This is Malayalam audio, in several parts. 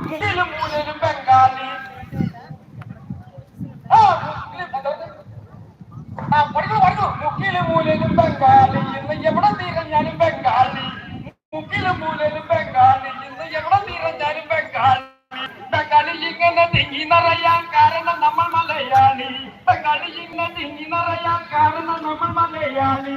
മുക്കിലും മൂലയിലും ബംഗാളി ആ പഠിക്കൂ പഠിക്കൂ മുക്കിലും മൂലയിലും ബംഗാളി ഇന്ന് എവിടെ തീരഞ്ഞാലും ബംഗാളി മുക്കിലും മൂലയിലും ബംഗാളി ഇന്ന് എവിടെ തീരഞ്ഞാലും ബംഗാളി ബംഗാളി ഇങ്ങനെ തിങ്ങി നിറയാൻ കാരണം നമ്മൾ മലയാളി ബംഗാളി ഇങ്ങനെ തിങ്ങി നിറയാൻ കാരണം നമ്മൾ മലയാളി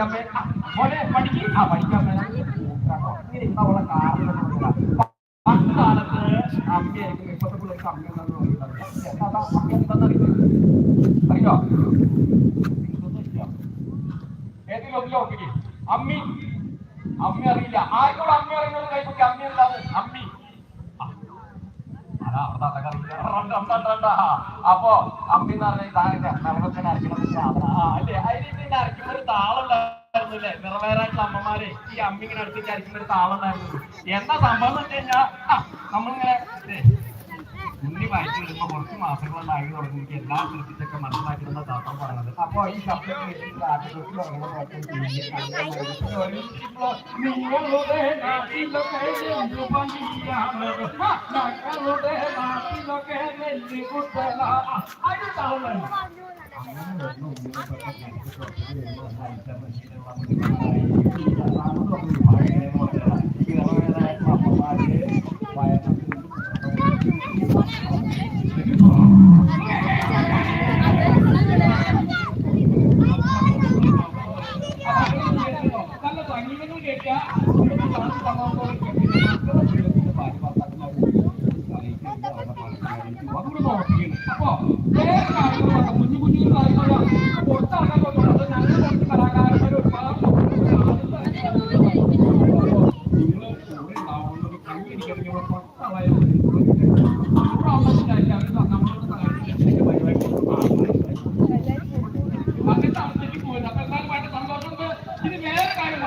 എടുത്തേക്ക് ഇരുത്തേക്കാൻ പേ ആ, മോനെ പഠിക്ക് ആ പഠിക്കാൻ ഇരുന്നാ ഉള്ള കാരണം പണ്ട് കാലത്ത് അമ്മയായിരിക്കും ഇപ്പത്തെ പിള്ളേർക്ക് അമ്മയെന്നു അമ്മ അറിയോ ഏതെങ്കിലും ഒന്നില്ല അമ്മി അമ്മി അറിയില്ല ആർക്കോട് അമ്മി അറിയുന്നത് കൈപ്പൊക്കെ അമ്മി എന്താവും അമ്മി. അപ്പൊ അമ്മി എന്ന് പറഞ്ഞ നിറവത്തിന് അരയ്ക്കണത് സാധനം അല്ലേ അതിന് അരക്കുന്ന ഒരു താളം ഉണ്ടായിരുന്നില്ലേ നിറവേറായിട്ടുള്ള അമ്മമാരെ ഈ അമ്മ ഇങ്ങനെ അടുത്തേക്ക് വിചാരിക്കുന്ന ഒരു താളം ഉണ്ടായിരുന്നു എന്താ സംഭവം എന്ന് വെച്ച് കഴിഞ്ഞാൽ നമ്മളിങ്ങനെ ഉണ്ണി വായിച്ചു വരുമ്പോ കുറച്ച് മാസങ്ങളുണ്ടായി തുടങ്ങി എനിക്ക് എല്ലാ ശ്രദ്ധിച്ചൊക്കെ മനസ്സിലാക്കുന്ന താത്രം പറയുന്നത് അപ്പൊ ഈ ശബ്ദം Come on. 你妈呀！我站还没有坐，都难了。你爬哪去？还有什么？我操！我操！我操！你们不会爬，我都没爬。你给我放上来呀！